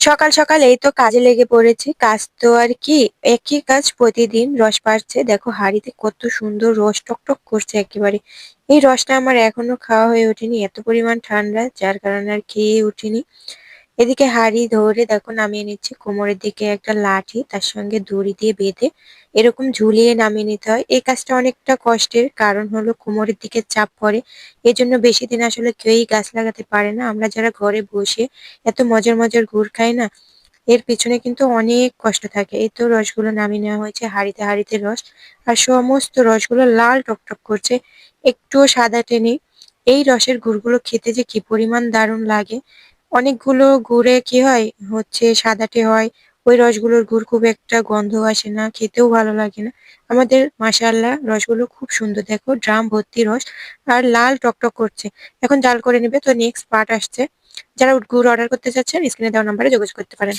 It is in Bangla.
সকাল সকাল এই তো কাজে লেগে পড়েছি। কাজ তো আর কি, একই কাজ প্রতিদিন রস পাড়ছে। দেখো হাড়িতে কত সুন্দর রস টকটক করছে একেবারে। এই রসটা আমার এখনও খাওয়া হয়ে ওঠেনি, এত পরিমাণ ঠান্ডা, যার কারণে আর খেয়ে উঠিনি। এদিকে হাড়ি ধরে দেখো নামিয়ে নিচ্ছি। কোমরের দিকে একটা লাঠি, তার সঙ্গে দড়ি দিয়ে বেঁধে এরকম ঝুলিয়ে নামিয়ে নিতে হয়। এই কাজটা অনেকটা কষ্টের কারণ হলো কোমরের দিকে চাপ পড়ে। এজন্য বেশি দিন আসলে কেউই গাছ লাগাতে পারে না। আমরা যারা ঘরে বসে এত মজার মজার গুড় খাই না, এর পিছনে কিন্তু অনেক কষ্ট থাকে। এই তো রসগুলো নামিয়ে নেওয়া হয়েছে হাড়িতে হাড়িতে রস। আর সমস্ত রসগুলো লাল টকটক করছে, একটুও সাদাটে নেই এই রসের গুড়গুলো খেতে যে কি পরিমাণ দারুণ লাগে। অনেকগুলো গুড়ে কি হয়? হচ্ছে সাদাটে হয়। ওই রসগুলোর গুড় খুব একটা গন্ধ আসে না, খেতেও ভালো লাগে না। আমাদের মাসাল্লাহ রসগুলো খুব সুন্দর। দেখো, ড্রাম ভর্তি রস। আর লাল টকটক করছে। এখন জাল করে নেবে, তো নেক্সট পার্ট আসছে। যারা গুড় অর্ডার করতে চাচ্ছেন স্ক্রিনে দেওয়া নাম্বারে যোগাযোগ করতে পারেন।